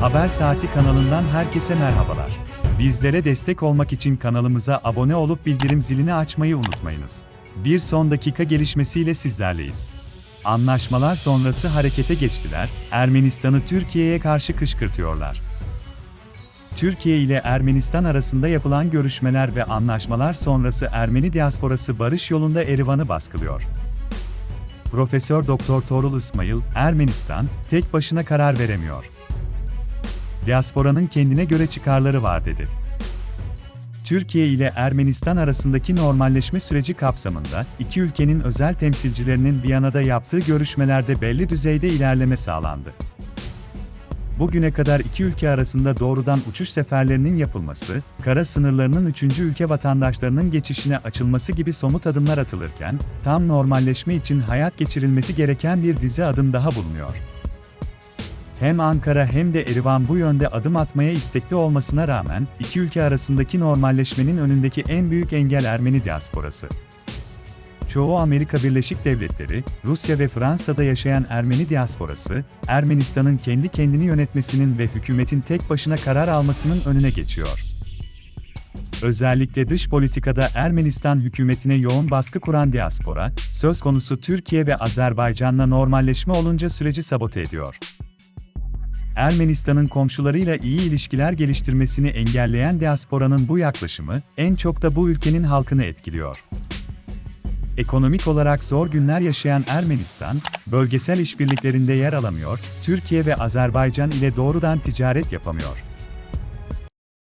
Haber Saati kanalından herkese merhabalar. Bizlere destek olmak için kanalımıza abone olup bildirim zilini açmayı unutmayınız. Bir son dakika gelişmesiyle sizlerleyiz. Anlaşmalar sonrası harekete geçtiler, Ermenistan'ı Türkiye'ye karşı kışkırtıyorlar. Türkiye ile Ermenistan arasında yapılan görüşmeler ve anlaşmalar sonrası Ermeni diasporası barış yolunda Erivan'ı baskılıyor. Profesör Doktor Torul İsmail, Ermenistan tek başına karar veremiyor. Diasporanın kendine göre çıkarları var dedi. Türkiye ile Ermenistan arasındaki normalleşme süreci kapsamında iki ülkenin özel temsilcilerinin Viyana'da yaptığı görüşmelerde belli düzeyde ilerleme sağlandı. Bugüne kadar iki ülke arasında doğrudan uçuş seferlerinin yapılması, kara sınırlarının üçüncü ülke vatandaşlarının geçişine açılması gibi somut adımlar atılırken, tam normalleşme için hayat geçirilmesi gereken bir dizi adım daha bulunuyor. Hem Ankara hem de Erivan bu yönde adım atmaya istekli olmasına rağmen, iki ülke arasındaki normalleşmenin önündeki en büyük engel Ermeni diasporası. Çoğu Amerika Birleşik Devletleri, Rusya ve Fransa'da yaşayan Ermeni diasporası, Ermenistan'ın kendi kendini yönetmesinin ve hükümetin tek başına karar almasının önüne geçiyor. Özellikle dış politikada Ermenistan hükümetine yoğun baskı kuran diaspora, söz konusu Türkiye ve Azerbaycan'la normalleşme olunca süreci sabote ediyor. Ermenistan'ın komşularıyla iyi ilişkiler geliştirmesini engelleyen diasporanın bu yaklaşımı, en çok da bu ülkenin halkını etkiliyor. Ekonomik olarak zor günler yaşayan Ermenistan, bölgesel işbirliklerinde yer alamıyor, Türkiye ve Azerbaycan ile doğrudan ticaret yapamıyor.